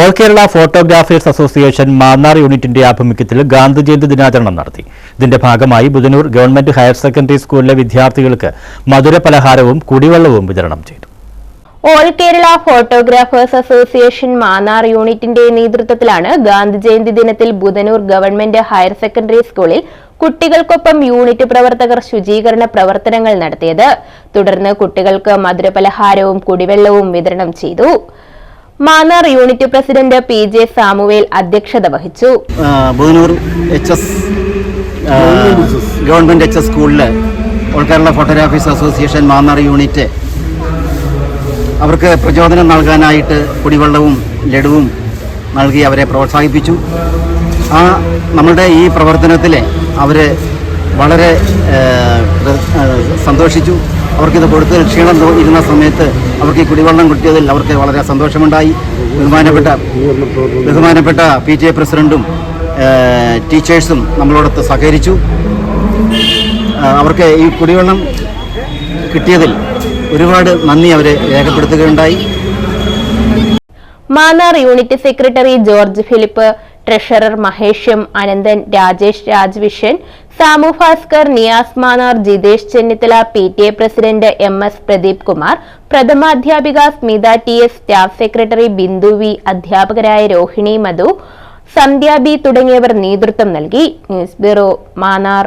All Kerala photographers association Mannar യൂണിറ്റിന്റെ ആഭിമുഖ്യത്തിൽ ഗാന്ധി ജയന്തി ദിനാചരണം നടത്തി. ഇതിന്റെ ഭാഗമായി ബുധനൂർ ഗവൺമെന്റ് ഹയർ സെക്കൻഡറി സ്കൂളിലെ വിദ്യാർത്ഥികൾക്ക് മധുര പലഹാരവും കുടിവെള്ളവും വിതരണം ചെയ്തു. All Kerala photographers association Mannar യൂണിറ്റിന്റെ നേതൃത്വത്തിലാണ് ഗാന്ധി ജയന്തി ദിനത്തിൽ ബുധനൂർ ഗവൺമെന്റ് ഹയർ സെക്കൻഡറി സ്കൂളിൽ കുട്ടികൾക്കൊപ്പം യൂണിറ്റ് പ്രവർത്തകർ ശുചീകരണ പ്രവർത്തനങ്ങൾ നടത്തിയത്. തുടർന്ന് കുട്ടികൾക്ക് മധുരപലഹാരവും കുടിവെള്ളവും വിതരണം ചെയ്തു. Mannar unit president P J Samuel അധ്യക്ഷത വഹിച്ചു. ഗവൺമെന്റ് എച്ച് എസ് സ്കൂളിൽ all Kerala photographers association Mannar unit. അവർക്ക് പ്രചോദനം നൽകാനായിട്ട് കുടിവെള്ളവും ലഡുവും നൽകി അവരെ പ്രോത്സാഹിപ്പിച്ചു. ആ നമ്മളുടെ ഈ പ്രവർത്തനത്തിൽ അവർ വളരെ സന്തോഷിച്ചു. അവർക്കിത് കൊടുത്ത് ക്ഷീണം ഇരുന്ന സമയത്ത് അവർക്ക് ഈ കുടിവെള്ളം കിട്ടിയതിൽ അവർക്ക് വളരെ സന്തോഷമുണ്ടായി. ബഹുമാനപ്പെട്ട ബഹുമാനപ്പെട്ട പി ടി എ പ്രസിഡന്റും ടീച്ചേഴ്സും നമ്മളോടൊത്ത് സഹകരിച്ചു. അവർക്ക് ഈ കുടിവെള്ളം കിട്ടിയതിൽ ഒരുപാട് നന്ദി അവരെ രേഖപ്പെടുത്തുകയുണ്ടായി. Mannar unit secretary George Philip treasurer മഹേഷും Ananthan Rajesh രാജ്വിഷൻ Samu Bhaskar Niyas Mannar Jithesh Chennithala P T A president M S Pradeep Kumar പ്രഥമാധ്യാപിക Smitha T S staff secretary Bindu V അധ്യാപകരായ രോഹിണി മധു സന്ധ്യ ബി തുടങ്ങിയവർ നേതൃത്വം നൽകി. News bureau Mannar